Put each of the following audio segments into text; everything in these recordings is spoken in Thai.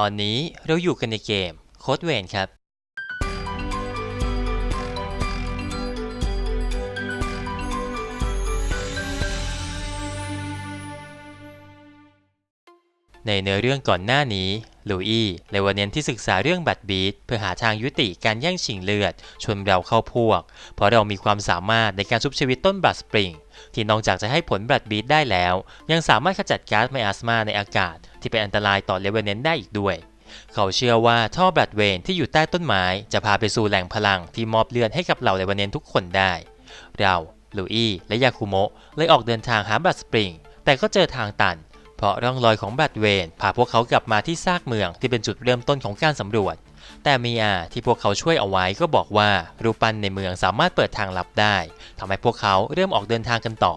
ตอนนี้เราอยู่กันในเกมโคดเวนครับ ในเนื้อเรื่องก่อนหน้านี้ลูอี้เลยวันเนนที่ศึกษาเรื่องบัตรบีทเพื่อหาทางยุติการแย่งชิงเลือดชนเราเข้าพวก เพราะเรามีความสามารถในการชุบชีวิตต้นบัตรสปริง ที่นอกจากจะให้ผลบัตรบีทได้แล้ว ยังสามารถขจัดก๊าซไมอัสมาในอากาศ ที่เป็นอันตรายต่อเลเวนเนนได้อีกด้วย เขาเชื่อว่าท่อบลัดเวนที่อยู่ใต้ต้นไม้ จะพาไปสู่แหล่งพลังที่มอบเลือดให้กับเหล่าเลเวนเนนทุกคนได้ เราลูอี้และยาคุโมะเลยออกเดินทางหาบัตสปริง แต่ก็เจอทางตัน เพราะร่องรอยของบัตเวนพาพวกเขากลับมาที่ซากเมืองที่เป็นจุดเริ่มต้นของการสำรวจ แต่มีอาที่พวกเขาช่วยเอาไว้ก็บอกว่ารูปปั้นในเมืองสามารถเปิดทางลับได้ทำให้พวกเขาเริ่มออกเดินทางกันต่อ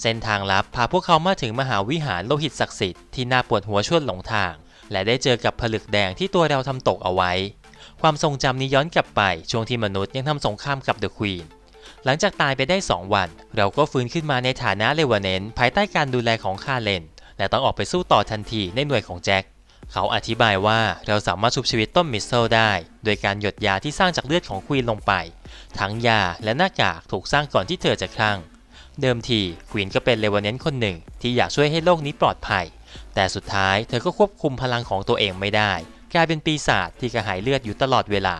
เส้นทางลับพาพวกเขามาถึงมหาวิหารโลหิตศักดิ์สิทธิ์ที่น่าปวดหัวชวนหลงทาง และได้เจอกับผลึกแดงที่ตัวเราทำตกเอาไว้ ความทรงจำนี้ย้อนกลับไปช่วงที่มนุษย์ยังทำสงครามกับเดอะควีนหลังจากตายไปได้ 2 วัน เราก็ฟื้นขึ้นมาในฐานะเลวาเนนภายใต้การดูแลของคาเลนและต้องออกไปสู้ต่อทันทีในหน่วยของแจ็คเขาอธิบายว่าเราสามารถชุบชีวิตต้นมิสเซลได้ โดยการหยดยาที่สร้างจากเลือดของควีนลงไป ทั้งยาและหน้ากากถูกสร้างก่อนที่เธอจะคลั่ง เดิมทีควีนก็เป็นเลวาเนนคนหนึ่งที่อยากช่วยให้โลกนี้ปลอดภัย แต่สุดท้ายเธอก็ควบคุมพลังของตัวเองไม่ได้ กลายเป็นปีศาจที่กระหายเลือดอยู่ตลอดเวลา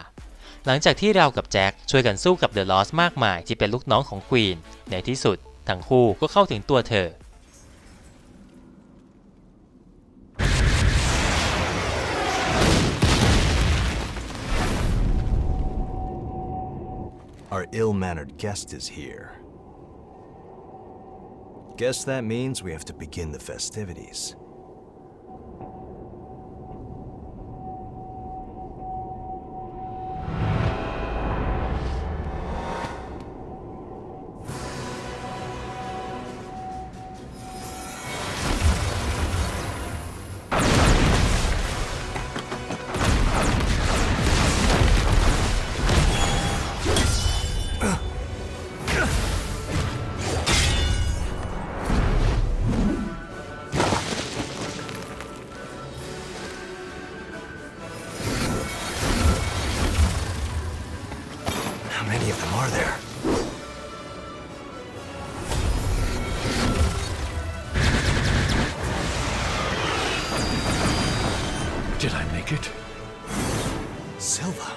หลังจากที่เรากับแจ็คช่วยกันสู้กับเดอะลอสมากมายที่เป็นลูกน้องของควีนในที่สุดทั้งคู่ก็เข้าถึงตัวเธอ Our ill mannered guest is here. Guess that means we have to begin the festivities. Many of them are there? Did I make it? Silva.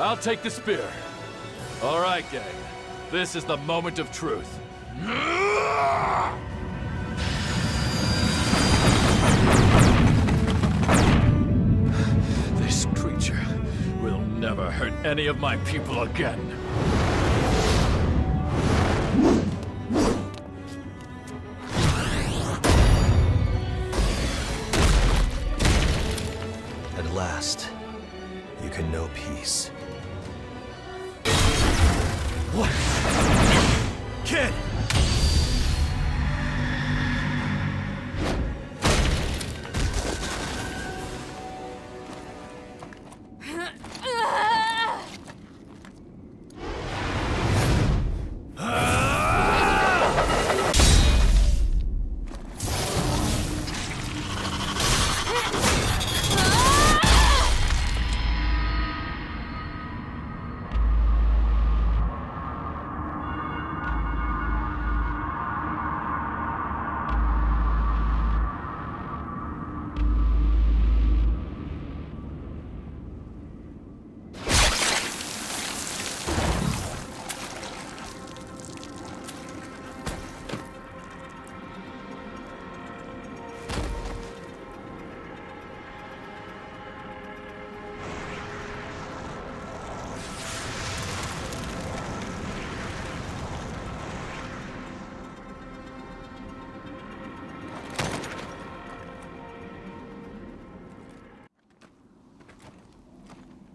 I'll take the spear. All right, gang. This is the moment of truth. Any of my people again. At last, you can know peace. What? Kid!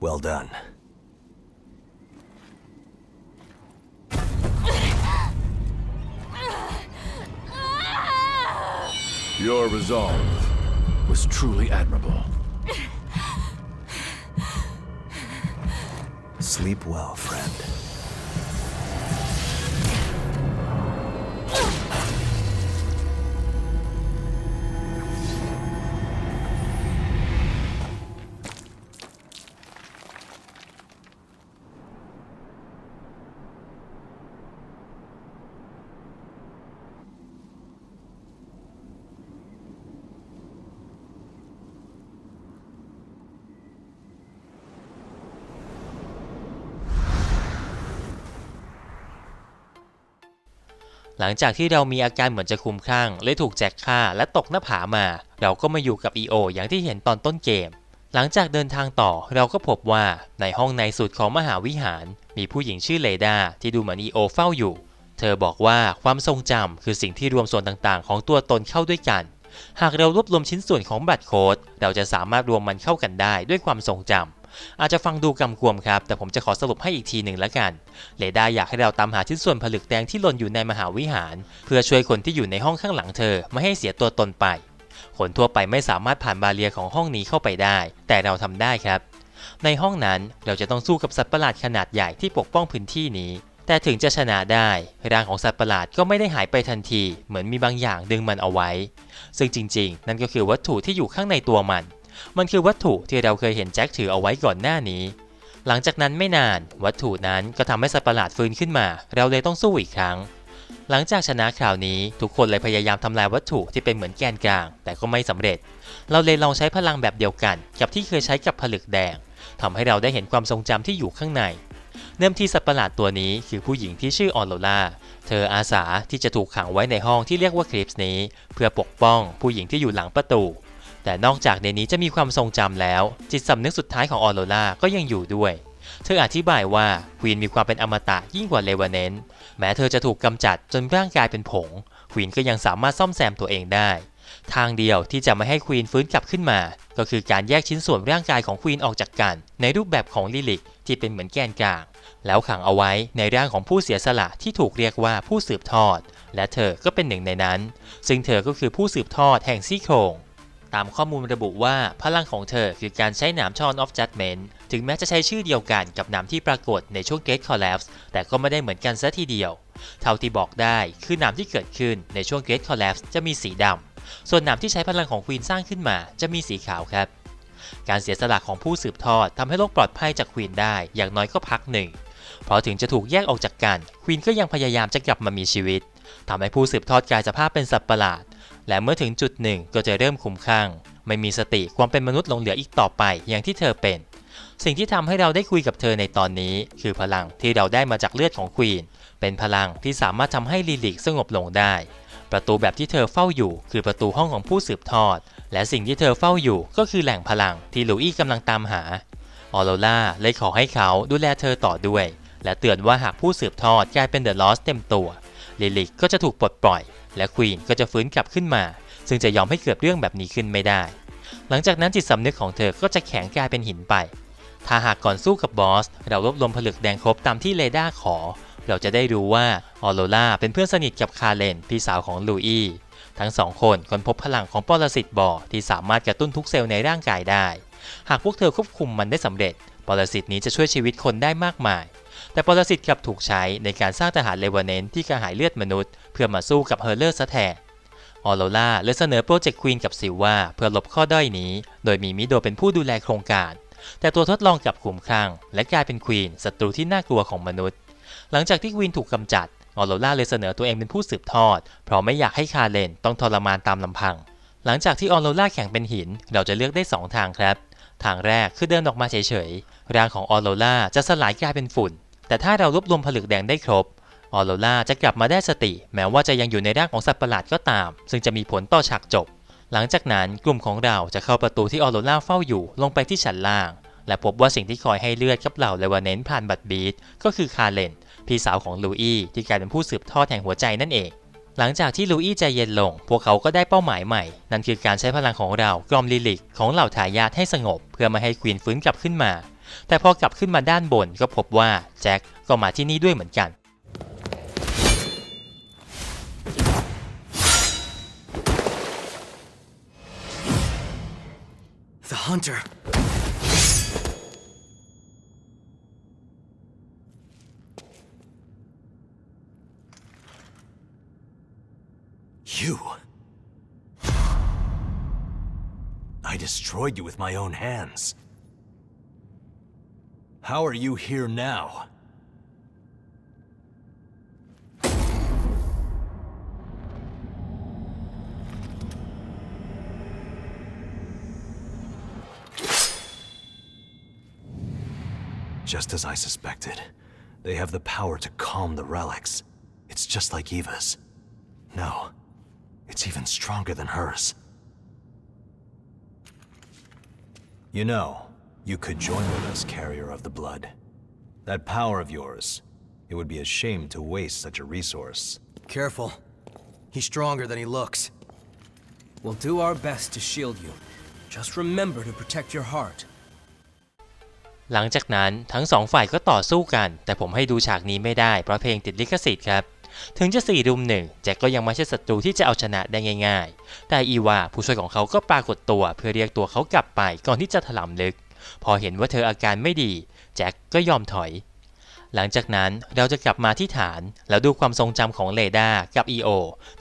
Well done. Your resolve was truly admirable. Sleep well, friend. หลังจากที่เรามีอาการเหมือนจะคลุมคลั่งเลยถูกแจ็คฆ่าและตกหน้าผามา เราก็มาอยู่กับ EO อย่างที่เห็นตอนต้นเกม หลังจากเดินทางต่อเราก็พบว่าในห้องในสุดของมหาวิหาร มีผู้หญิงชื่อเลดาที่ดูเหมือน EO เฝ้าอยู่ เธอบอกว่าความทรงจำคือสิ่งที่รวมส่วนต่างๆ ของตัวตนเข้าด้วยกัน หากเรารวบรวมชิ้นส่วนของบัตรโค้ดเราจะสามารถรวมมันเข้ากันได้ด้วยความทรงจำ อาจจะฟังดูกำกวมครับ แต่ผมจะขอสรุปให้อีกทีหนึ่งละกันเลด้าอยากให้เราตามหาชิ้นส่วนผลึกแดงที่หล่นอยู่ในมหาวิหาร เพื่อช่วยคนที่อยู่ในห้องข้างหลังเธอไม่ให้เสียตัวตนไป คนทั่วไปไม่สามารถผ่านบาเรียของห้องนี้เข้าไปได้ แต่เราทำได้ครับ ในห้องนั้นเราจะต้องสู้กับสัตว์ประหลาดขนาดใหญ่ที่ปกป้องพื้นที่นี้ แต่ถึงจะชนะได้ร่างของสัตว์ประหลาดก็ไม่ได้หายไปทันที เหมือนมีบางอย่างดึงมันเอาไว้ ซึ่งจริง ๆ นั่นก็คือวัตถุที่อยู่ข้างในตัวมัน มันคือวัตถุที่เราเคยเห็นแจ็คถือเอาไว้ก่อนหน้านี้ หลังจากนั้นไม่นานวัตถุนั้นก็ทำให้สัตว์ประหลาดฟื้นขึ้นมา เราเลยต้องสู้อีกครั้ง หลังจากชนะคราวนี้ทุกคนเลยพยายามทำลายวัตถุที่เป็นเหมือนแกนกลาง แต่ก็ไม่สำเร็จ เราเลยลองใช้พลังแบบเดียวกัน กับที่เคยใช้กับผลึกแดงทำให้เราได้เห็นความทรงจำที่อยู่ข้างในเริ่มที่สัตว์ประหลาดตัวนี้คือผู้หญิงที่ชื่อออโรราเธออาสาที่จะถูกขังไว้ในห้องที่เรียกว่าคลิปส์นี้ เพื่อปกป้องผู้หญิงที่อยู่หลังประตู แต่นอกจากในนี้จะมีความทรงจำแล้ว จิตสำนึกสุดท้ายของออโรราก็ยังอยู่ด้วย เธออธิบายว่าควีนมีความเป็นอมตะยิ่งกว่าเลวานเนนแม้เธอจะถูกกำจัดจนร่างกายเป็นผงควีนก็ยังสามารถซ่อมแซมตัวเองได้ ทางเดียวที่จะไม่ให้ควีนฟื้นกลับขึ้นมา ก็คือการแยกชิ้นส่วนร่างกายของควีนออกจากกัน ในรูปแบบของลิลิกที่เป็นเหมือนแกนกลาง แล้วขังเอาไว้ในร่างของผู้เสียสละที่ถูกเรียกว่าผู้สืบทอด และเธอก็เป็นหนึ่งในนั้น ซึ่งเธอก็คือผู้สืบทอดแห่งซี่โครง ตามข้อมูลระบุว่าพลังของเธอคือการใช้หนามชอน of judgment ถึงแม้จะใช้ชื่อเดียวกันกับหนามที่ปรากฏในช่วง Great Collapse แต่ก็ไม่ได้เหมือนกันซะทีเดียว เท่าที่บอกได้คือหนามที่เกิดขึ้นในช่วง Great Collapse จะมีสีดำ ส่วนหนามที่ใช้พลังของควีนสร้างขึ้นมาจะมีสีขาวครับ การเสียสละของผู้สืบทอดทำให้โลกปลอดภัยจากควีนได้อย่างน้อยก็พักหนึ่งเพราะถึงจะถูกแยกออกจากกันควีนก็ยังพยายามจะกลับมามีชีวิตทำให้ผู้สืบทอดกลายสภาพเป็นสัตว์ประหลาด และเมื่อถึงจุดหนึ่งก็จะเริ่มคลุมคลั่งไม่มีสติความเป็นมนุษย์ลงเหลืออีกต่อไปอย่างที่เธอเป็น สิ่งที่ทำให้เราได้คุยกับเธอในตอนนี้ คือพลังที่เราได้มาจากเลือดของควีน เป็นพลังที่สามารถทำให้ลิลิกสงบลงได้ ประตูแบบที่เธอเฝ้าอยู่ คือประตูห้องของผู้สืบทอด และสิ่งที่เธอเฝ้าอยู่ก็คือแหล่งพลังที่ลูอี้กำลังตามหาออโรล่าเลยขอให้เขาดูแลเธอต่อด้วย และเตือนว่าหากผู้สืบทอดกลายเป็นเดอะลอสเต็มตัวลิลิกก็จะถูกปลดปล่อย และควีนก็จะฟื้นกลับขึ้นมา ซึ่งจะยอมให้เกิดเรื่องแบบนี้ขึ้นไม่ได้ หลังจากนั้นจิตสำนึกของเธอก็จะแข็งกลายเป็นหินไป ถ้าหากก่อนสู้กับบอส เรารวบรวมผลึกแดงครบตามที่เรดาร์ขอ เราจะได้รู้ว่าออโรล่าเป็นเพื่อนสนิทกับคาเลนพี่สาวของลูอี้ทั้งสองคนค้นพบพลังของปรสิตบอที่สามารถกระตุ้นทุกเซลล์ในร่างกายได้ หากพวกเธอควบคุมมันได้สำเร็จ ปรสิตนี้จะช่วยชีวิตคนได้มากมาย แต่ปรสิตกลับถูกใช้ในการสร้างทหารเลวาเนนที่กระหายเลือดมนุษย์ เพื่อมาสู้กับเฮอร์เลอร์ซะแทนออโรล่าเลยเสนอโปรเจกต์ควีนกับซิลว่าเพื่อลบข้อด้อยนี้ โดยมีมิโดเป็นผู้ดูแลโครงการ แต่ตัวทดลองกลับขุมคลั่งและกลายเป็นควีนศัตรูที่น่ากลัวของมนุษย์ หลังจากที่ควีนถูกกำจัดออโรล่าเลยเสนอตัวเองเป็นผู้สืบทอด เพราะไม่อยากให้คาเลนต้องทรมานตามลำพัง หลังจากที่ออโรล่าแข็งเป็นหิน เราจะเลือกได้ 2 ทางครับ ทางแรกคือเดินออกมาเฉยๆร่างของออโรล่าจะสลายกลายเป็นฝุ่น แต่ถ้าเรารวบรวมผลึกแดงได้ครบ ออโรล่าจะกลับมาได้สติ แม้ว่าจะยังอยู่ในร่างของสัตว์ประหลาดก็ตาม ซึ่งจะมีผลต่อฉากจบ หลังจากนั้นกลุ่มของเราจะเข้าประตูที่ออโรล่าเฝ้าอยู่ลงไปที่ชั้นล่าง และพบว่าสิ่งที่คอยให้เลือดกับเหล่าเลวาเนนผ่านบัตรบีทก็คือคาเลนพี่สาวของลูอี้ที่กลายเป็นผู้สืบทอดแห่งหัวใจนั่นเอง หลังจากที่ลูอี้ใจเย็นลง พวกเขาก็ได้เป้าหมายใหม่ นั่นคือการใช้พลังของเรากล่อมลิลิกของเหล่าทายาทให้สงบ เพื่อไม่ให้ควีนฟื้นกลับขึ้นมา แต่พอกลับขึ้นมาด้านบนก็พบว่าแจ็คก็มาที่นี่ด้วยเหมือนกัน The hunter! You! I destroyed you with my own hands. How are you here now? Just as I suspected. They have the power to calm the relics. It's just like Eva's. No, it's even stronger than hers. You know, you could join with us, carrier of the blood. That power of yours, it would be a shame to waste such a resource. Careful. He's stronger than he looks. We'll do our best to shield you. Just remember to protect your heart. หลังจากนั้นทั้งสองฝ่ายก็ต่อสู้กัน แต่ผมให้ดูฉากนี้ไม่ได้เพราะเพลงติดลิขสิทธิ์ครับ ถึงจะสี่รุมหนึ่งแจ็คก็ยังไม่ใช่ศัตรูที่จะเอาชนะได้ง่าย ๆ แต่อีวาผู้ช่วยของเขาก็ปรากฏตัวเพื่อเรียกตัวเขากลับไปก่อนที่จะถลำลึก พอเห็นว่าเธออาการไม่ดี แจ็คก็ยอมถอย หลังจากนั้นเราจะกลับมาที่ฐาน แล้วดูความทรงจำของเลดากับ EO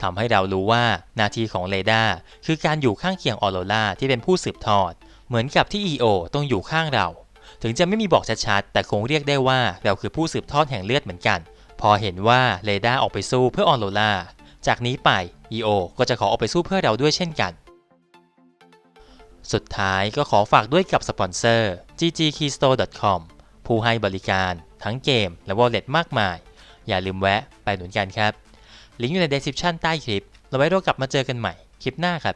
ทำให้เรารู้ว่าหน้าที่ของเลดาคือการอยู่ข้างเคียงออโรราที่เป็นผู้สืบทอด เหมือนกับที่ EO ต้องอยู่ข้างเรา ถึงจะไม่มีบอกชัดๆแต่คงเรียกได้ว่าเราคือผู้สืบทอดแห่งเลือดเหมือนกัน พอเห็นว่าเลดาออกไปสู้เพื่อออโรราจากนี้ไป EO ก็จะขอออกไปสู้เพื่อเราด้วยเช่นกัน สุดท้ายก็ขอฝากด้วยกับสปอนเซอร์ ggkeystore.com ผู้ให้บริการทั้งเกมและ wallet มากมาย อย่าลืมแวะไปหนุนกันครับ ลิงก์อยู่ใน description ใต้คลิป เราไว้เรากลับมาเจอกันใหม่คลิปหน้าครับ